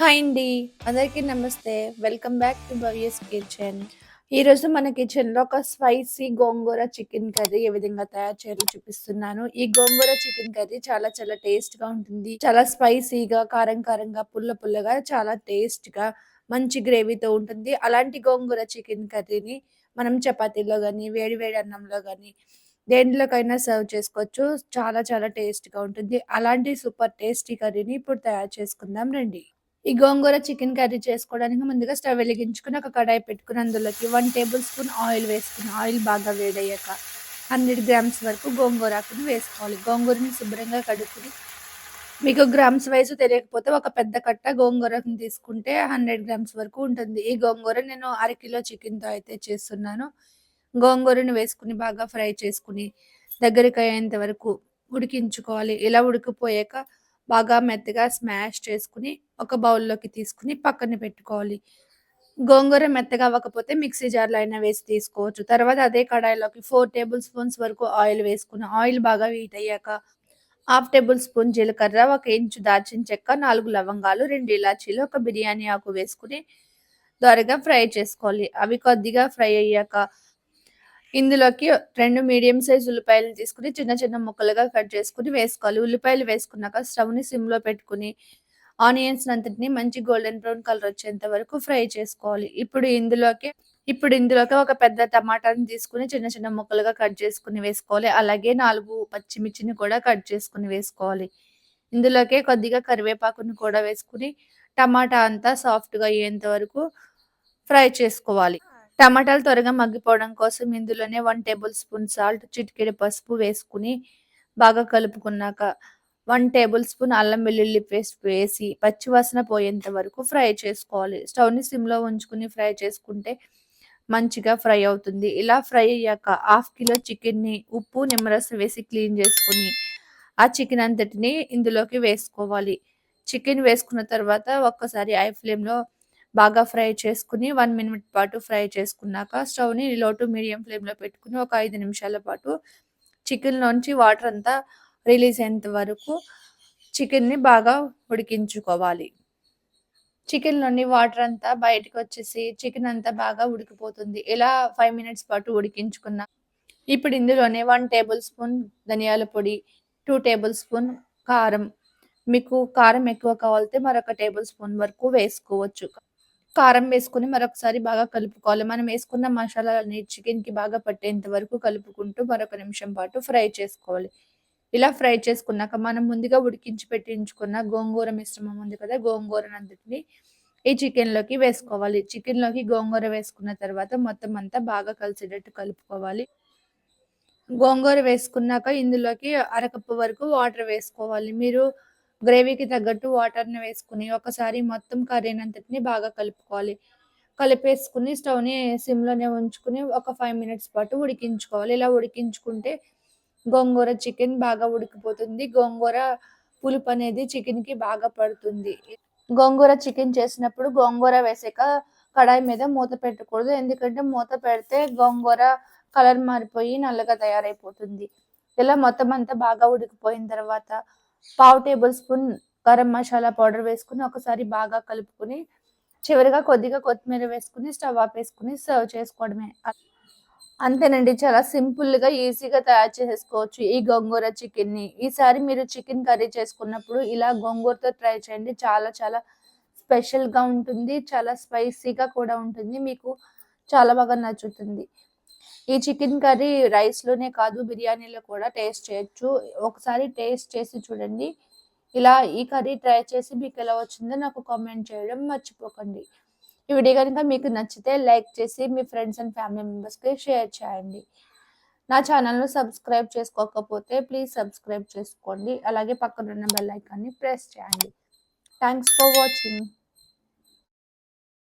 Hi అండి. అందరికీ నమస్తే. Welcome back to Bhavya's kitchen ఈరోజు మన కిచెన్లో ఒక స్పైసీ గోంగూర చికెన్ కర్రీ ఏ విధంగా తయారు చేయాలో చూపిస్తున్నాను. ఈ గోంగూర చికెన్ కర్రీ చాలా చాలా టేస్ట్గా ఉంటుంది. చాలా స్పైసీగా కారం కారంగా పుల్ల పుల్లగా చాలా టేస్ట్గా మంచి గ్రేవీతో ఉంటుంది. అలాంటి గోంగూర చికెన్ కర్రీని మనం చపాతీలో కానీ వేడి వేడి అన్నంలో కానీ దేంట్లోకైనా సర్వ్ చేసుకోవచ్చు. చాలా చాలా టేస్ట్గా ఉంటుంది. అలాంటి సూపర్ టేస్టీ కర్రీని ఇప్పుడు తయారు చేసుకుందాం రండి. ఈ గోంగూర చికెన్ కర్రీ చేసుకోవడానికి ముందుగా స్టవ్ వెలిగించుకుని ఒక కడాయి పెట్టుకుని అందులోకి వన్ టేబుల్ స్పూన్ ఆయిల్ వేసుకుని ఆయిల్ బాగా వేడయ్యాక హండ్రెడ్ గ్రామ్స్ వరకు గోంగూర వేసుకోవాలి. గోంగూరని శుభ్రంగా కడుక్కుని మీకు గ్రామ్స్ వైజ్ తెలియకపోతే ఒక పెద్ద కట్ట గోంగూరని తీసుకుంటే హండ్రెడ్ గ్రామ్స్ వరకు ఉంటుంది. ఈ గోంగూర నేను అరకిలో చికెన్తో అయితే చేస్తున్నాను. గోంగూరను వేసుకుని బాగా ఫ్రై చేసుకుని దగ్గరికి అయ్యేంత వరకు ఉడికించుకోవాలి. ఇలా ఉడికిపోయాక బాగా మెత్తగా స్మాష్ చేసుకుని ఒక బౌల్లోకి తీసుకుని పక్కన పెట్టుకోవాలి. గోంగూర మెత్తగా అవ్వకపోతే మిక్సీ జార్లో అయినా వేసి తీసుకోవచ్చు. తర్వాత అదే కడాయిలోకి ఫోర్ టేబుల్ స్పూన్స్ వరకు ఆయిల్ వేసుకుని ఆయిల్ బాగా వీట్ అయ్యాక హాఫ్ టేబుల్ స్పూన్ జీలకర్ర ఒక ఇంచు దాల్చిన చెక్క నాలుగు లవంగాలు రెండు ఇలాచీలు ఒక బిర్యానీ ఆకు వేసుకుని త్వరగా ఫ్రై చేసుకోవాలి. అవి కొద్దిగా ఫ్రై అయ్యాక ఇందులోకి రెండు మీడియం సైజ్ ఉల్లిపాయలు తీసుకుని చిన్న చిన్న ముక్కలుగా కట్ చేసుకుని వేసుకోవాలి. ఉల్లిపాయలు వేసుకున్నాక స్టవ్ని సిమ్లో పెట్టుకుని ఆనియన్స్ అంతటిని మంచి గోల్డెన్ బ్రౌన్ కలర్ వచ్చేంత వరకు ఫ్రై చేసుకోవాలి. ఇప్పుడు ఇందులోకి ఇప్పుడు ఇందులోకి ఒక పెద్ద టమాటాని తీసుకుని చిన్న చిన్న ముక్కలుగా కట్ చేసుకుని వేసుకోవాలి. అలాగే నాలుగు పచ్చిమిర్చిని కూడా కట్ చేసుకుని వేసుకోవాలి. ఇందులోకి కొద్దిగా కరివేపాకుని కూడా వేసుకుని టమాటా అంతా సాఫ్ట్గా అయ్యేంత వరకు ఫ్రై చేసుకోవాలి. టమాటాలు త్వరగా మగ్గిపోవడం కోసం ఇందులోనే వన్ టేబుల్ స్పూన్ సాల్ట్ చిటికెడు పసుపు వేసుకుని బాగా కలుపుకున్నాక వన్ టేబుల్ స్పూన్ అల్లం వెల్లుల్లి పేస్ట్ వేసి పచ్చివాసన పోయేంత వరకు ఫ్రై చేసుకోవాలి. స్టవ్ని సిమ్లో ఉంచుకుని ఫ్రై చేసుకుంటే మంచిగా ఫ్రై అవుతుంది. ఇలా ఫ్రై అయ్యాక హాఫ్ కిలో చికెన్ని ఉప్పు నిమ్మరసం వేసి క్లీన్ చేసుకుని ఆ చికెన్ అంతటిని ఇందులోకి వేసుకోవాలి. చికెన్ వేసుకున్న తర్వాత ఒక్కసారి ఐ ఫ్లేమ్లో బాగా ఫ్రై చేసుకుని వన్ మినిట్ పాటు ఫ్రై చేసుకున్నాక స్టవ్ని లో టు మీడియం ఫ్లేమ్లో పెట్టుకుని ఒక ఐదు నిమిషాల పాటు చికెన్లోంచి వాటర్ అంతా రిలీజ్ అయ్యేంత వరకు చికెన్ని బాగా ఉడికించుకోవాలి. చికెన్లోని వాటర్ అంతా బయటకు వచ్చేసి చికెన్ అంతా బాగా ఉడికిపోతుంది. ఇలా ఫైవ్ మినిట్స్ పాటు ఉడికించుకున్నా ఇప్పుడు ఇందులోనే వన్ టేబుల్ స్పూన్ ధనియాల పొడి టూ టేబుల్ స్పూన్ కారం. మీకు కారం ఎక్కువ కావాలితే మరొక టేబుల్ స్పూన్ వరకు వేసుకోవచ్చు. కారం వేసుకొని మరొకసారి బాగా కలుపుకోవాలి. మనం వేసుకున్న మసాలాలని చికెన్కి బాగా పట్టేంత వరకు కలుపుకుంటూ మరొక నిమిషం పాటు ఫ్రై చేసుకోవాలి. ఇలా ఫ్రై చేసుకున్నాక మనం ముందుగా ఉడికించి పెట్టించుకున్న గోంగూర మిశ్రమం ఉంది కదా గోంగూరనంతటిని ఈ చికెన్లోకి వేసుకోవాలి. చికెన్లోకి గోంగూర వేసుకున్న తర్వాత మొత్తం అంతా బాగా కలిసేటట్టు కలుపుకోవాలి. గోంగూర వేసుకున్నాక ఇందులోకి అరకప్పు వరకు వాటర్ వేసుకోవాలి. మీరు గ్రేవీకి తగ్గట్టు వాటర్ని వేసుకుని ఒకసారి మొత్తం కర్రీని అంతటిని బాగా కలుపుకోవాలి. కలిపేసుకుని స్టవ్ని సిమ్లోనే ఉంచుకుని ఒక ఫైవ్ మినిట్స్ పాటు ఉడికించుకోవాలి. ఇలా ఉడికించుకుంటే గోంగూర చికెన్ బాగా ఉడికిపోతుంది. గోంగూర పులుపు అనేది చికెన్కి బాగా పడుతుంది. గోంగూర చికెన్ చేసినప్పుడు గోంగూర వేసాక కడాయి మీద మూత పెట్టకూడదు. ఎందుకంటే మూత పెడితే గోంగూర కలర్ మారిపోయి నల్లగా తయారైపోతుంది. ఇలా మొత్తం అంతా బాగా ఉడికిపోయిన తర్వాత పావు tablespoon garam masala powder వేసుకుని ఒకసారి బాగా కలుపుకుని చివరిగా కొద్దిగా కొత్తిమీర వేసుకుని స్టవ్ ఆపేసుకుని సర్వ్ చేసుకోవడమే. అంతేనండి చాలా సింపుల్గా ఈజీగా తయారు చేసుకోవచ్చు ఈ గోంగూర చికెన్ని. ఈసారి మీరు చికెన్ కర్రీ చేసుకున్నప్పుడు ఇలా గోంగూరతో ట్రై చేయండి. చాలా చాలా స్పెషల్గా ఉంటుంది చాలా స్పైసీగా కూడా ఉంటుంది. మీకు చాలా బాగా నచ్చుతుంది. ఈ చికెన్ కర్రీ రైస్లోనే కాదు బిర్యానీలో కూడా టేస్ట్ చేయొచ్చు. ఒకసారి టేస్ట్ చేసి చూడండి. ఇలా ఈ కర్రీ ట్రై చేసి మీకు ఎలా వచ్చిందో నాకు కామెంట్ చేయడం మర్చిపోకండి. ఈ వీడియో కనుక మీకు నచ్చితే లైక్ చేసి మీ ఫ్రెండ్స్ అండ్ ఫ్యామిలీ మెంబర్స్కి షేర్ చేయండి. నా ఛానల్ను సబ్స్క్రైబ్ చేసుకోకపోతే ప్లీజ్ సబ్స్క్రైబ్ చేసుకోండి. అలాగే పక్కన ఉన్న బెల్ ఐకాన్ని ప్రెస్ చేయండి. Thanks for watching